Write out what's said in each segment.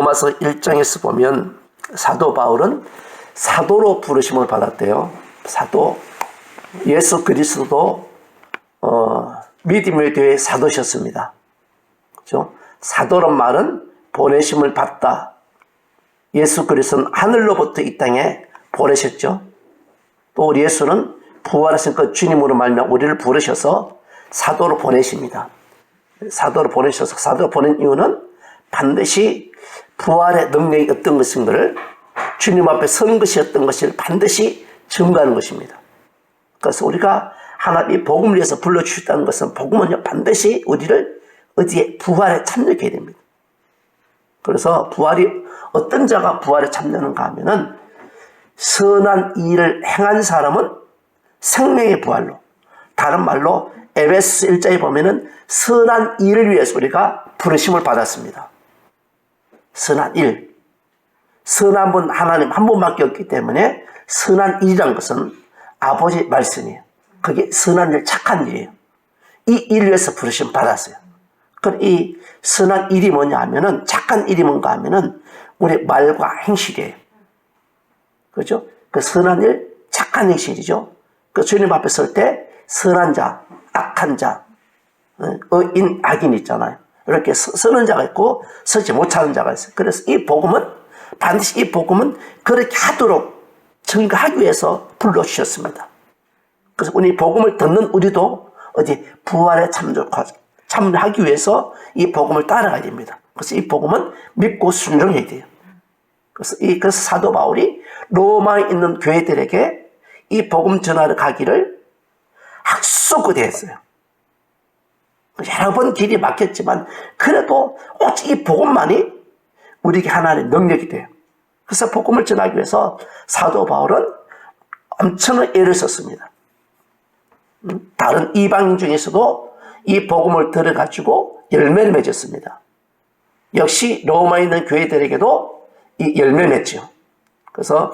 로마서 1장에서 보면 사도 바울은 사도로 부르심을 받았대요. 사도. 예수 그리스도도 어, 믿음에 대해 사도셨습니다. 그죠? 사도란 말은 보내심을 받다. 예수 그리스도는 하늘로부터 이 땅에 보내셨죠. 또 우리 예수는 부활하신 그 주님으로 말며 우리를 부르셔서 사도로 보내십니다. 사도로 보내셔서 사도로 보낸 이유는 반드시 부활의 능력이 어떤 것인가를 주님 앞에 선 것이 어떤 것을 반드시 증거하는 것입니다. 그래서 우리가 하나님 이 복음을 위해서 불러주셨다는 것은 복음은요 반드시 우리를 어디에 부활에 참여하게 됩니다. 그래서 부활이 어떤 자가 부활에 참여하는가 하면은 선한 일을 행한 사람은 생명의 부활로 다른 말로 에베스 1장에 보면은 선한 일을 위해서 우리가 부르심을 받았습니다. 선한 일. 선한 분 하나님 한 분밖에 없기 때문에 선한 일이란 것은 아버지 말씀이에요. 그게 선한 일, 착한 일이에요. 이 위해서 부르심 받았어요. 그럼 이 선한 일이 뭐냐 하면은 착한 일이 뭔가 하면은 우리 말과 행실이에요. 그죠? 그 선한 일, 착한 행실이죠. 그 주님 앞에 설 때 선한 자, 악한 자, 어, 의인, 악인 있잖아요. 이렇게 서- 서는 자가 있고 서지 못하는 자가 있어요. 그래서 이 복음은 반드시 이 복음은 그렇게 하도록 증거하기 위해서 불러주셨습니다. 그래서 우리 복음을 듣는 우리도 어디 부활에 참여하기 위해서 이 복음을 따라가야 됩니다. 그래서 이 복음은 믿고 순종해야 돼요. 그래서 이 그래서 사도 바울이 로마에 있는 교회들에게 이 복음 전하러 가기를 학수고대 했어요. 여러 번 길이 막혔지만 그래도 오직 이 복음만이 우리에게 하나님의 능력이 돼요. 그래서 복음을 전하기 위해서 사도 바울은 엄청난 애를 썼습니다. 음, 다른 이방인 중에서도 이 복음을 들어가지고 열매를 맺었습니다. 역시 로마에 있는 교회들에게도 이 열매를 맺죠. 그래서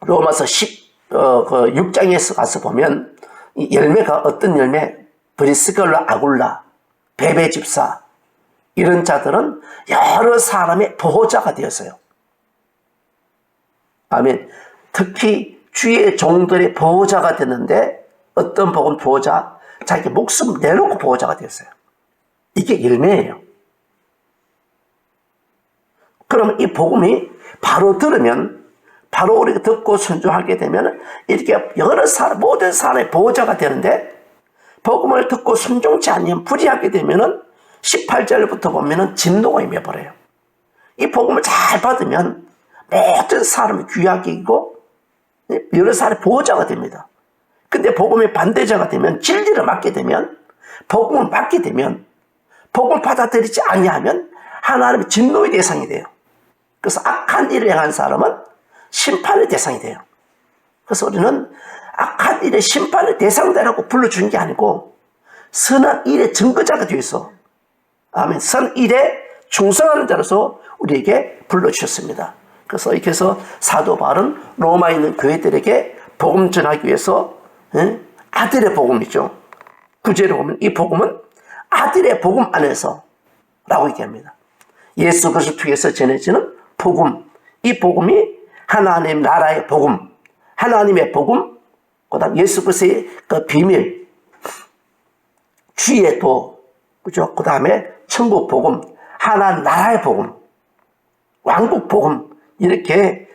로마서 10, 어, 그 6장에서 가서 보면 이 열매가 어떤 열매, 브리스걸라 아굴라, 베베 집사, 이런 자들은 여러 사람의 보호자가 되었어요. 아멘. 특히 주의 종들의 보호자가 됐는데 어떤 복음 보호자? 자기 목숨 내놓고 보호자가 되었어요. 이게 열매예요. 그러면 이 복음이 바로 들으면 바로 우리가 듣고 순종하게 되면 이렇게 여러 사람 모든 사람의 보호자가 되는데 복음을 듣고 순종치 않으면 불의하게 되면은 18절부터 보면은 진노가 임해버려요. 이 복음을 잘 받으면 모든 사람이 귀하게 이고 여러 사람의 보호자가 됩니다. 근데 복음의 반대자가 되면 진리를 맡게 되면 복음을 맡게 되면 복음을 받아들이지 아니하면 하나님의 진노의 대상이 돼요. 그래서 악한 일을 행한 사람은 심판의 대상이 돼요. 그래서 우리는 악한 일의 심판의 대상자라고 불러준 게 아니고 선한 일의 증거자가 되어 있어. 아멘. 선 일에 충성하는 자로서 우리에게 불러주셨습니다. 그래서 이렇게 해서 사도 바울은 로마에 있는 교회들에게 복음 전하기 위해서 예? 아들의 복음이죠. 구제로 보면 이 복음은 아들의 복음 안에서 라고 얘기합니다. 예수 그리스도 통해서 전해지는 복음. 이 복음이 하나님 나라의 복음, 하나님의 복음, 그다음 예수 그리스도의 그 비밀, 주의 도, 그죠? 그 다음에 천국 복음, 하나님 나라의 복음, 왕국 복음 이렇게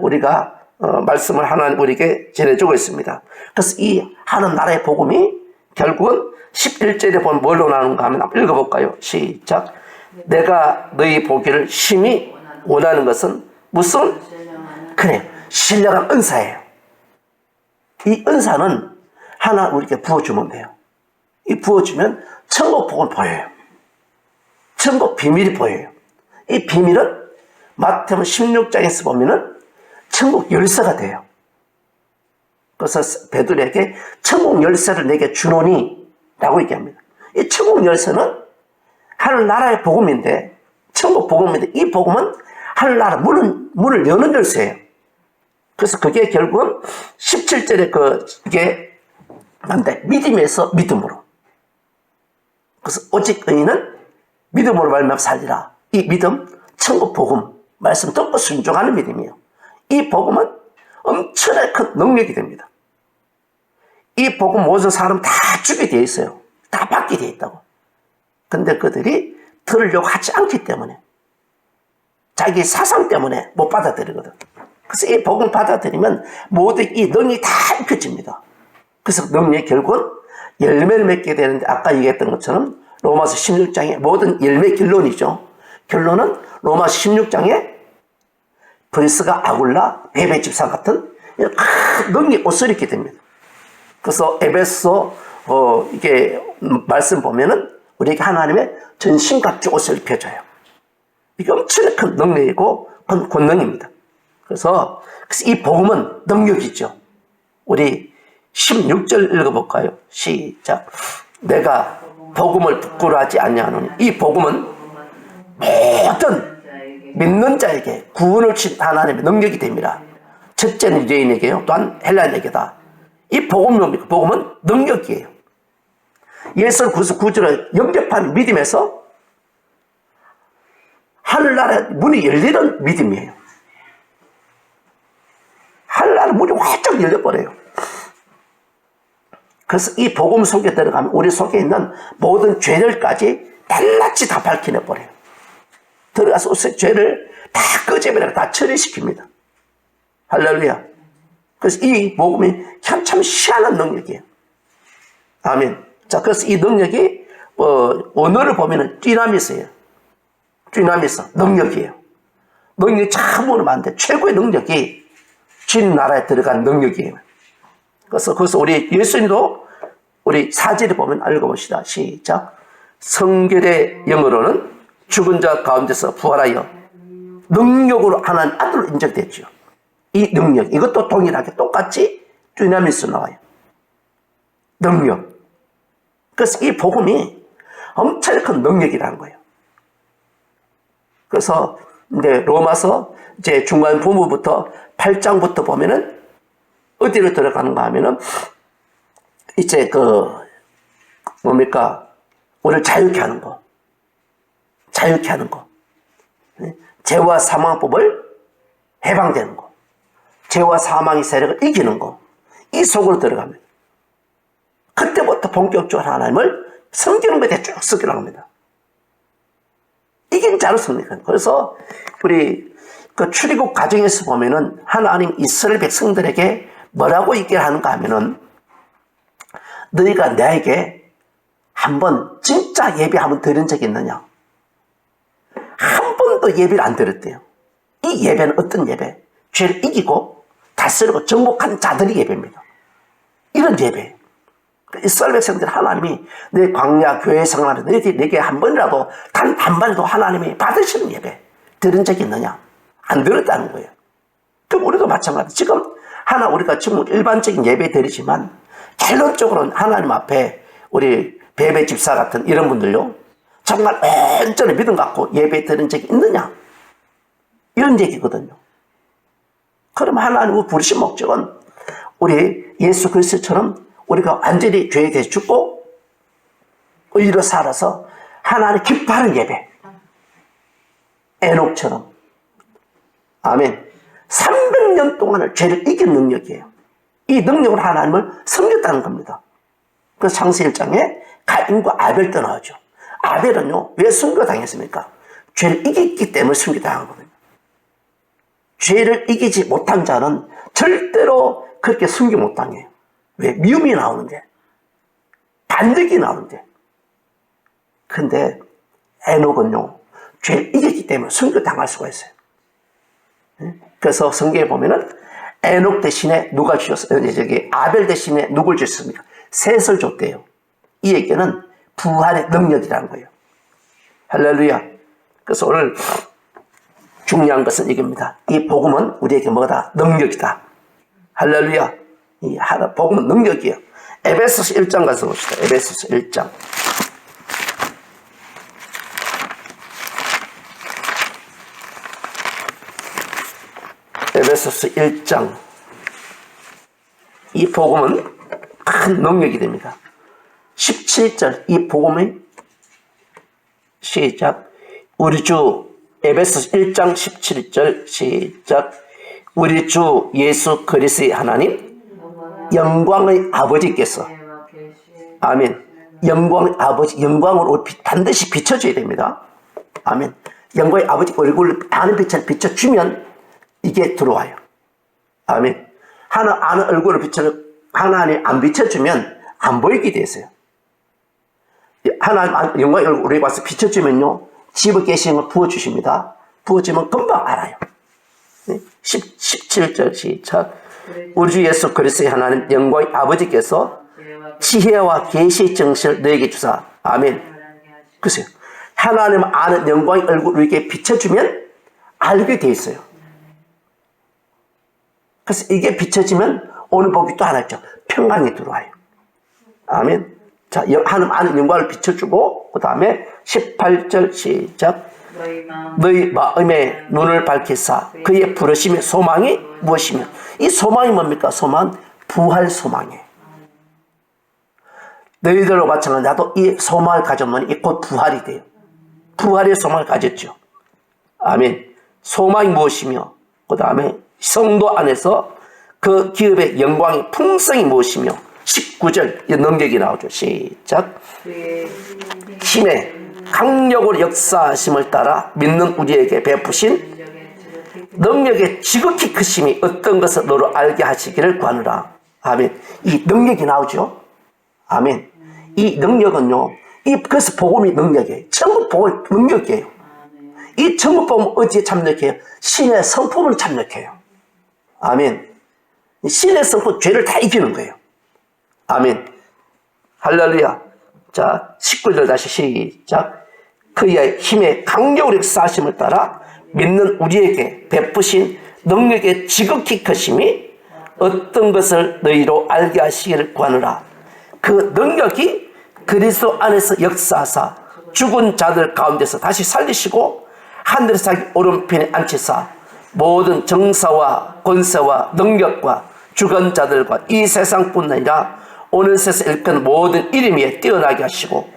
우리가 어, 말씀을 하나님 우리에게 전해주고 있습니다. 그래서 이 하나님 나라의 복음이 결국은 11절에 보면 뭘로 나오는가 하면 한번 읽어볼까요? 시작. 내가 너희 보기를 심히 원하는 것은 무슨 그래 신령한 은사예요. 이 은사는 하나 우리에게 부어주면 돼요. 이 부어주면 천국 복을 보여요. 천국 비밀이 보여요. 이 비밀은 마태복음 16장에서 보면은 천국 열쇠가 돼요. 그래서 베드로에게 천국 열쇠를 내게 주노니 라고 얘기합니다. 이 천국 열쇠는 하늘나라의 복음인데 천국 복음인데 이 복음은 하늘나라 문을, 문을 여는 열쇠예요. 그래서 그게 결국은 17절에 그, 이게, 난데, 믿음에서 믿음으로. 그래서 오직 의인은 믿음으로 말미암아 살리라. 이 믿음, 천국 복음 말씀 듣고 순종하는 믿음이에요. 이 복음은 엄청나게 큰 능력이 됩니다. 이 복음 모든 사람 다 주게 되어 있어요. 다 받게 되어 있다고. 근데 그들이 들으려고 하지 않기 때문에 자기 사상 때문에 못 받아들이거든. 그래서 이 복음 받아들이면 모든 이 능력이 다 익혀집니다. 그래서 능력이 결국은 열매를 맺게 되는데 아까 얘기했던 것처럼 로마서 16장의 모든 열매 결론이죠. 결론은 로마서 16장에 브리스가 아굴라, 베베 집사 같은 큰 능력 옷을 입게 됩니다. 그래서 에베소 어, 이게 말씀 보면은 우리에게 하나님의 전신갑주 옷을 입혀줘요. 이게 엄청나게 큰 능력이고 큰 권능입니다. 그래서, 이 복음은 능력이 죠. 우리 16절 읽어볼까요? 시작. 내가 복음을 부끄러워하지 아니하노니 이 복음은 모든 믿는 자에게 구원을 친 하나님의 능력이 됩니다. 첫째는 유대인에게요. 또한 헬라인에게다. 이 복음이 뭡니까? 복음은 능력이에요. 예수를 구주를 영접한 믿음에서 하늘나라 문이 열리는 믿음이에요. 하늘나라 문이 활짝 열려버려요. 그래서 이 복음 속에 들어가면 우리 속에 있는 모든 죄들까지 낱낱이 다 밝혀내버려요. 들어가서 죄를 다 끄집어내고 다 처리시킵니다. 할렐루야. 그래서 이 복음이 참, 참 희한한 능력이에요. 아멘. 자, 그래서 이 능력이, 어, 언어를 보면은 디나미스예요. 디나미스. 능력이에요. 능력이 참으로 많은데 최고의 능력이 주님 나라에 들어간 능력이에요. 그래서, 그래서 우리 예수님도 우리 사제를 보면 읽어봅시다. 시작. 성결의 영어로는 죽은 자 가운데서 부활하여 능력으로 하나님 아들로 인정됐죠. 이 능력, 이것도 동일하게 똑같이 dynamis 나와요. 능력. 그래서 이 복음이 엄청 큰 능력이라는 거예요. 그래서 이제 로마서 이제 중간 부부부터 8장부터 보면은 어디로 들어가는가 하면은 이제 그 뭡니까 우리를 자유케 하는 거, 자유케 하는 거, 죄와 사망법을 해방되는 거, 죄와 사망의 세력을 이기는 거, 이 속으로 들어갑니다. 그때부터 본격적으로 하나님을 섬기는 것에 쭉 쓰기로 합니다. 이긴 자로 씁니까? 그래서 우리 그 출애굽 과정에서 보면은 하나님 이스라엘 백성들에게 뭐라고 얘기를 하는가 하면은 너희가 나에게 한번 진짜 예배 한번 드린 적이 있느냐? 한 번도 예배를 안 드렸대요. 이 예배는 어떤 예배? 죄를 이기고 다스리고 정복한 자들의 예배입니다. 이런 예배. 이스라엘 백성들 하나님이 내 광야 교회 생활에 너희들이 내게 한 번이라도 단 한 번도 하나님이 받으시는 예배 들은 적이 있느냐? 안 들었다는 거예요. 그럼 우리도 마찬가지. 지금 하나 우리가 지금 일반적인 예배 드리지만 결론적으로는 하나님 앞에 우리 베베 집사 같은 이런 분들요. 정말 온전히 믿음 갖고 예배 드린 적이 있느냐? 이런 얘기거든요. 그럼 하나님의 부르신 목적은 우리 예수 그리스도처럼 우리가 완전히 죄에 대해 죽고 의로 살아서 하나님 기뻐하는 예배. 에녹처럼. 아멘. 300년 동안을 죄를 이긴 능력이에요. 이 능력으로 하나님을 섬겼다는 겁니다. 그 창세 1장에 가인과 아벨 떠나오죠. 아벨은요, 왜 순교당했습니까? 죄를 이겼기 때문에 순교당하거든요. 죄를 이기지 못한 자는 절대로 그렇게 순교 못 당해요. 왜? 미움이 나오는데. 반격이 나오는데. 근데 에녹은요, 죄를 이겼기 때문에 순교 당할 수가 있어요. 그래서 성경에 보면은 에녹 대신에 누가 주셨어요? 저기 아벨 대신에 누굴 주셨습니까? 셋을 줬대요. 이 얘기는 부활의 능력이라는 거예요. 할렐루야. 그래서 오늘 중요한 것은 이겁니다. 이 복음은 우리에게 뭐다? 능력이다. 할렐루야. 이 복음은 능력이에요. 에베소서 1장 가서 봅시다. 에베소서 1장. 에베소서 1장. 이 복음은 큰 능력이 됩니다. 17절 이 복음의 시작 우리 주 에베소 1장 17절 시작. 우리 주 예수 그리스의 하나님 영광의 아버지께서 아멘. 영광의 아버지 영광으로 비- 반드시 비춰줘야 됩니다. 아멘. 영광의 아버지 얼굴을 아는 빛을 비춰주면 이게 들어와요. 아멘. 하나 아는 얼굴을 비춰 하나님 안 비춰주면 안 보이게 되세요. 하나님 안- 영광의 얼굴 우리 와서 비춰주면요 집에 계시는 걸 부어주십니다. 부어주면 금방 알아요. 네. 10, 17절 시작. 우리 주 예수 그리스도의 하나님 영광의 아버지께서 지혜와 계시의 정신을 너에게 주사. 아멘. 글쎄요. 하나님 아는 영광의 얼굴을 이렇게 비춰주면 알게 돼 있어요. 그래서 이게 비춰지면 오늘 복이 또 하나 있죠. 평강이 들어와요. 아멘. 자, 영- 하나님 아는 영광을 비춰주고, 그 다음에 18절 시작. 너희 마음 너희 마음의 눈을 밝히사 그의 부르심의 소망이 무엇이며 이 소망이 뭡니까? 소망 부활 소망이에요. 너희들로 마찬가지 나도 이 소망을 이곧 부활이 돼요. 부활의 소망을 가졌죠. 아멘. 소망이 무엇이며 그 다음에 성도 안에서 그 기업의 영광의 풍성이 무엇이며 19절 이 능력이 나오죠. 시작. 힘의 강력으로 역사하심을 따라 믿는 우리에게 베푸신 능력의 지극히 크심이 어떤 것을 너로 알게 하시기를 구하노라. 아멘. 이 능력이 나오죠. 아멘. 이 능력은요. 이 그래서 복음이 능력이에요. 천국 복음이 능력이에요. 이 천국 복음 어디에 참력해요? 신의 성품을 참력해요. 아멘. 이 신의 성품 죄를 다 이기는 거예요. 아멘. 할렐루야. 자, 19절 다시 시작. 그의 힘의 강력으로 역사하심을 따라 믿는 우리에게 베푸신 능력의 지극히 크심이 어떤 것을 너희로 알게 하시기를 구하노라. 그 능력이 그리스도 안에서 역사하사 죽은 자들 가운데서 다시 살리시고 하늘에서 자기 오른편에 앉히사 모든 정사와 권세와 능력과 죽은 자들과 이 세상뿐 아니라 오는 세상 일편 모든 이름 위에 뛰어나게 하시고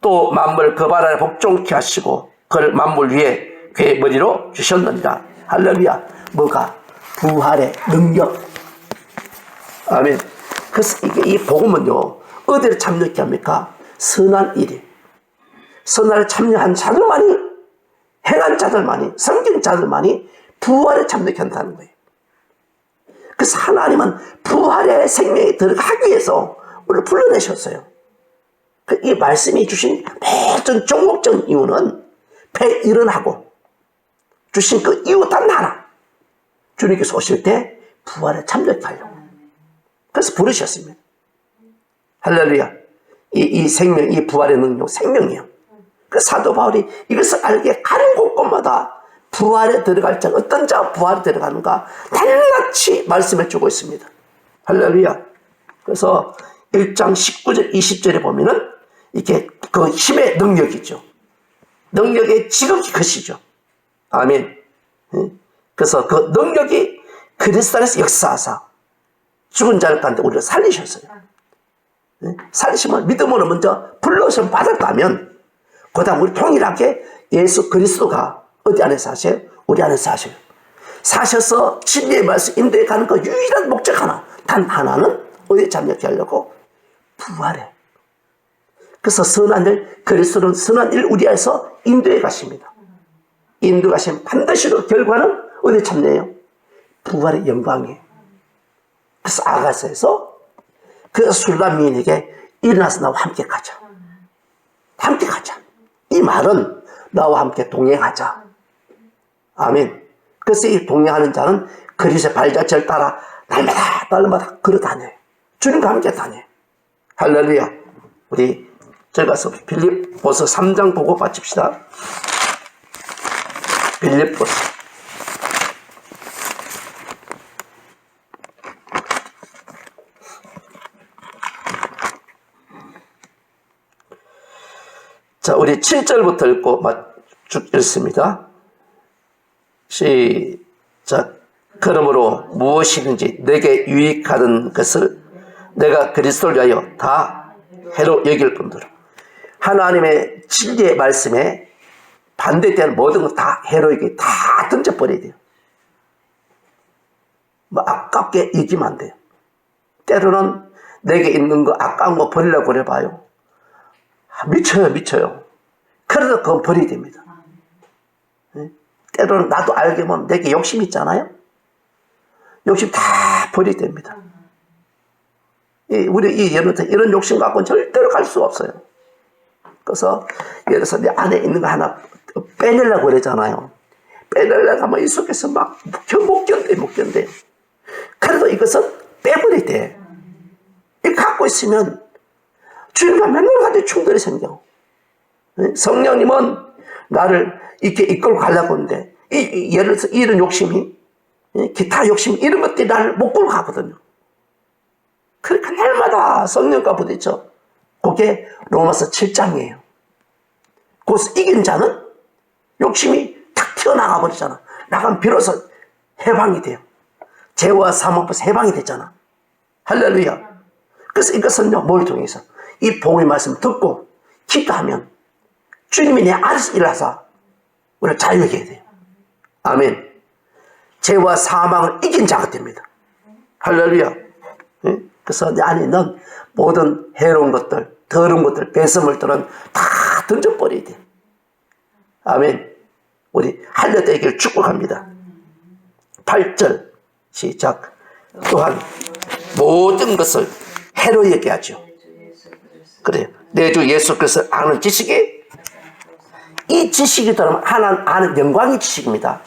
또 만물 그발 아래 복종케 하시고 그를 만물 위에 그의 머리로 주셨느니라. 할렐루야. 뭐가? 부활의 능력. 아멘. 그래서 이 복음은요 어디를 참여케 합니까? 선한 일이. 선한을 참여한 자들만이 행한 자들만이 섬긴 자들만이 부활에 참여케 한다는 거예요 그래서 하나님은 부활의 생명에 들어가기 위해서 우리를 불러내셨어요. 그이 말씀이 주신 모든 종목적인 이유는 배 일어나고 주신 그 이유 단 하나. 주님께서 오실 때 부활에 참여하게 하려고. 그래서 부르셨습니다. 할렐루야. 이, 이 생명, 이 부활의 능력, 생명이요. 그 사도 바울이 이것을 알게 가는 곳곳마다 부활에 들어갈 자, 어떤 자가 부활에 들어가는가 낱낱이 말씀해 주고 있습니다. 할렐루야. 그래서 1장 19절, 20절에 보면은 이게 그 힘의 능력이죠. 능력의 지극히 크시죠. 아멘. 예? 그래서 그 능력이 그리스도 안에서 역사하사 죽은 자를 가운데 우리를 살리셨어요. 예? 살리심을 믿음으로 먼저 불러서 받았다면 그 다음 우리 통일하게 예수 그리스도가 어디 안에서 사세요? 우리 안에서 사세요. 사셔서 진리의 말씀 인도에 가는 그 유일한 목적 하나, 단 하나는 어디에 참여케 하려고? 부활해. 그래서 선한 일, 그리스도는 선한 일 우리 안에서 인도에 가십니다. 인도 가시면 반드시로 결과는 어디에 참여해요? 부활의 영광이에요. 그래서 아가서에서 그 술람 미인에게 일어나서 나와 함께 가자. 함께 가자. 이 말은 나와 함께 동행하자. 아멘. 그래서 이 동행하는 자는 그리스의 발자취를 따라 날마다 날마다 걸어 다녀요. 주님과 함께 다녀요. 할렐루야. 우리 저희 가서 빌립보서 3장 보고 마칩시다. 빌립보서 자, 우리 7절부터 읽고 쭉 읽습니다. 시작. 그러므로 무엇이든지 내게 유익하던 것을 내가 그리스도를 위하여 다 해로 여길 뿐더러 하나님의 진리의 말씀에 반대되는 모든 거다 해로에게 다 던져버려야 돼요. 뭐 아깝게 이기면 안 돼요. 때로는 내게 있는 거 아까운 거 버리려고 그래봐요. 아, 미쳐요, 미쳐요. 그래도 그건 버려야 됩니다. 예? 때로는 나도 알게 보면 내게 욕심 있잖아요. 욕심 다 버려야 됩니다. 이, 우리 이 예를 들어 이런 욕심 갖고는 절대로 갈 수가 없어요. 그래서 예를 들어서 내 안에 있는 거 하나 빼내려고 그러잖아요. 빼내려고 하면 이 속에서 막 못 견뎌, 못 견뎌. 그래도 이것은 빼버려야 돼. 이 갖고 있으면 주님과 맨날 같이 충돌이 생겨. 예? 성령님은 나를 이렇게 이끌고 가려고 하는데, 이, 이- 예를 들어서 이런 욕심이, 예? 기타 욕심, 이런 것들이 나를 못 끌고 가거든요. 그러니까 날마다 성령과 부딪혀. 그게 로마서 7장이에요. 그것을 이긴 자는 욕심이 탁 튀어나가 버리잖아. 나가면 비로소 해방이 돼요. 죄와 사망부터 해방이 되잖아. 할렐루야. 그래서 이것은요, 뭘 통해서? 이 복의 말씀 듣고 기도하면 주님이 내 안에서 일하사 우리를 자유하게 해야 돼요. 아멘. 죄와 사망을 이긴 자가 됩니다. 할렐루야. 예? 그래서 내 안에 있는 모든 해로운 것들, 더러운 것들, 배설물들은 다 던져버려야 돼. 아멘. 우리 할려되기를 축복합니다. 8절 시작. 또한 모든 것을 해로 얘기하죠. 그래요. 내 주 예수 그리스도를 아는 지식이 이 지식이 들어면 하나님 아는 영광의 지식입니다.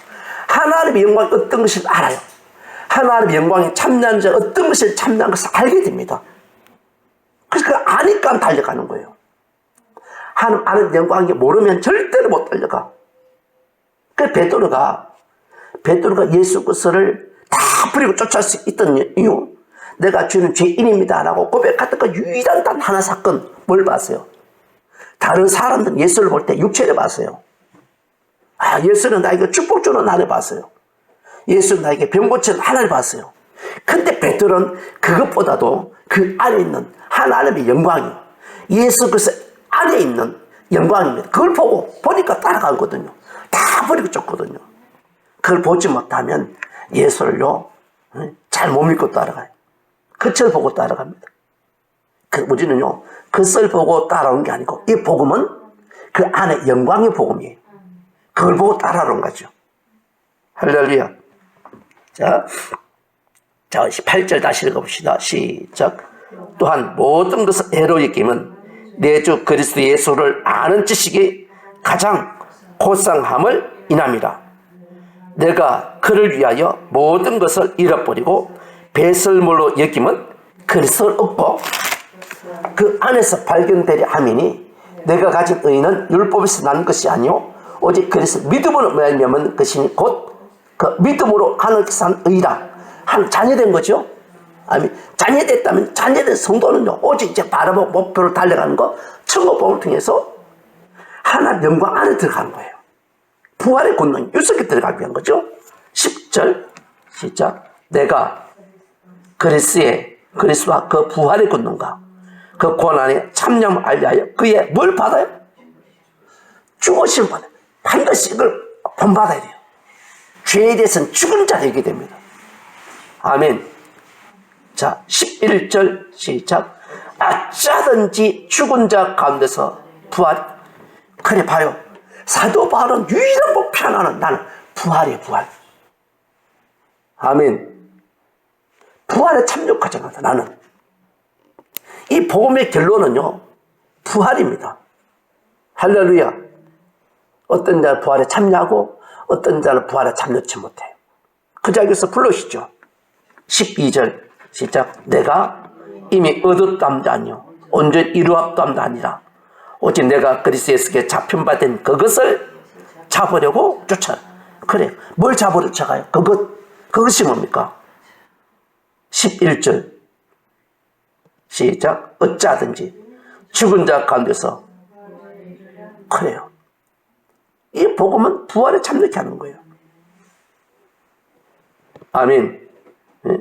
하나님의 영광이 어떤 것을 알아요. 하나님의 영광이 참나는 자 어떤 것을 참나는 것을 알게 됩니다. 그래서 그 아니까 달려가는 거예요. 하나님 아는 영광이 모르면 절대로 못 달려가. 그 베드로가 베드로가 예수 그리스도를 다 버리고 쫓아올 수 있던 이유 내가 주는 죄인입니다라고 고백했던 그 유일한 단 하나 사건 뭘 봤어요? 다른 사람들은 예수를 볼 때 육체를 봤어요. 아 예수는 나에게 축복 주는 하나님 봤어요. 예수는 나에게 병 고치는 하나님 봤어요. 근데 베드로는 그것보다도 그 안에 있는 하나님의 영광이 예수 그리스도 안에 있는 영광입니다. 그걸 보고 보니까 따라가거든요. 다 버리고 쫓거든요. 그걸 보지 못하면 예수를요 잘 못 믿고 따라가요. 그철 보고 따라갑니다. 그 우리는요 그썰 보고 따라온 게 아니고 이 복음은 그 안에 영광의 복음이에요. 그걸 보고 따라온 거죠. 할렐루야. 자, 자 8절 다시 읽어봅시다. 시작. 또한 모든 것을 애로 여김은 내주 그리스도 예수를 아는 지식이 가장 고상함을 인함이라. 내가 그를 위하여 모든 것을 잃어버리고 배설물로 여김은 그리스도를 얻고 그 안에서 발견되려 함이니 내가 가진 의는 율법에서 난 것이 아니요 오직 그리스도 믿음으로 말미암은 것이니 곧 그 믿음으로 하나님께 산 의라 한 자녀된 거죠. 아니 자녀됐다면 자녀된 성도는요 오직 이제 바라보 목표로 달려가는 거 천국복을 통해서 하나님 영광 안에 들어가는 거예요. 부활의 권능 유석에 들어가기 위한 거죠. 10절 시작 내가 그리스의 그리스와 그 부활의 권능과 그 고난의 참념을 알리하여 그의 뭘 받아요? 죽으신 받아요. 반드시 이걸 본받아야 돼요. 죄에 대해서는 죽은 자 되게 됩니다. 아멘. 자, 11절 시작. 어쩌든지 죽은 자 가운데서 부활. 그래 봐요. 사도 바울은 유일한 목표 하나는 나는 부활이에요, 부활. 아멘. 부활에 참여하잖아, 나는. 이 복음의 결론은요, 부활입니다. 할렐루야. 어떤 자는 부활에 참여하고 어떤 자는 부활에 참여치 못해요. 그 자리에서 불러시죠. 12절 시작. 내가 이미 얻었담도 아니요. 온전 이루었담도 아니라 오직 내가 그리스도에게 잡힌 바 된 그것을 잡으려고 쫓아. 그래. 뭘 잡으려 쫓아가요? 그것, 그것이 뭡니까? 11절 시작. 어찌하든지 죽은 자 가운데서 그래요. 이 복음은 부활에 참여케 하는 거예요. 아멘. 예?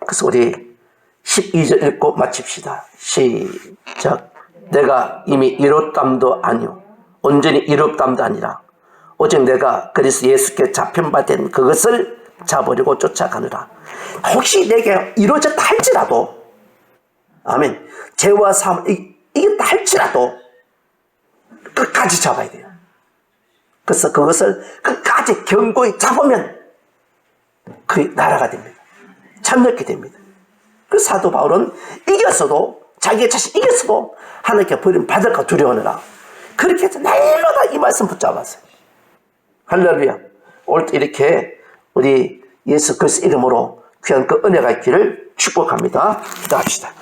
그래서 우리 12절 읽고 마칩시다. 시작. 내가 이미 이뤘담도 아니요. 온전히 이롭담도 아니라 오직 내가 그리스도 예수께 잡힌 바 된 그것을 잡으려고 쫓아가느라. 혹시 내게 이루어졌다 할지라도 아멘. 죄와 삶 이- 이겼다 할지라도 끝까지 잡아야 돼요. 그래서 그것을 끝까지 견고히 잡으면 그 나라가 됩니다. 참여하게 됩니다. 그 사도 바울은 이겼어도 자기 자신 이겼어도 하나님께 버림 받을까 두려워하느라 그렇게 해서 날마다 이 말씀 붙잡았어요. 할렐루야. 오늘 또 이렇게 우리 예수 그리스도 이름으로 귀한 그 은혜가 있기를 축복합니다. 기도합시다.